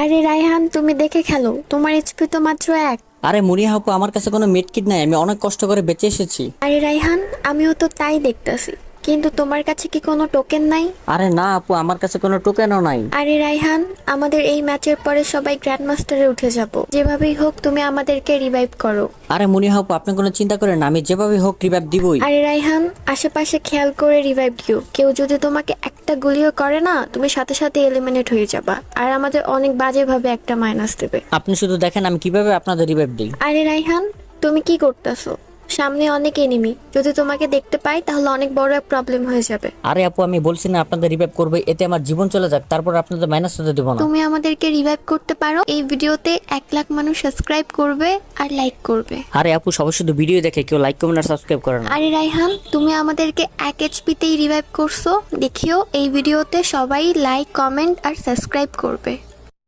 আরে রায়হান তুমি দেখে খেলো। তোমার এইচপি তো মাত্র এক। আরে মুনিয়া আপু আমার কাছে কোনো মেডকিট নাই আমি অনেক কষ্ট করে বেঁচে এসেছি। আরে রায়হান আমিও তো তাই দেখতাছি। কিন্তু তোমার কাছে কি কোনো টোকেন নাই? আরে না আপু আমার কাছে কোনো টোকেনও নাই। আরে রাইহান আমাদের এই ম্যাচের পরে সবাই গ্র্যান্ড মাস্টারে উঠে যাব। যেভাবেই হোক তুমি আমাদেরকে রিভাইভ করো। আরে মুনিয়া আপু আপনি কোনো চিন্তা করেন না আমি যেভাবে হোক রিভাইভ দিবই। আরে রাইহান আশেপাশে খেয়াল করে রিভাইভ দিও। কেউ যদি তোমাকে একটা গুলিও করে না তুমি সাথে সাথে এলিমিনেট হয়ে যাবা। আর আমাদের অনেক বাজেভাবে একটা মাইনাস দেবে। আপনি শুধু দেখেন আমি কীভাবে আপনাদের রিভাইভ দিই। আরে রাইহান তুমি কি করতেছো? সামনে অনেক এনিমি যদি তোমাকে দেখতে পাই তাহলে অনেক বড় এক প্রবলেম হয়ে যাবে। আরে আপু আমি বলছি না আপনাদের রিভাইভ করবে এতে আমার জীবন চলে যাক তারপর আপনাদের মাইনাস হতে দেবো না। তুমি আমাদেরকে রিভাইভ করতে পারো এই ভিডিওতে এক লাখ মানুষ সাবস্ক্রাইব করবে আর লাইক করবে। আরে আপু সবাই শুধু ভিডিও দেখে কেউ লাইক কমেন্ট আর সাবস্ক্রাইব করে না। আরে রাইহান তুমি আমাদেরকে এক এইচপিতেই রিভাইভ করছ দেখিও এই ভিডিওতে সবাই লাইক কমেন্ট আর সাবস্ক্রাইব করবে।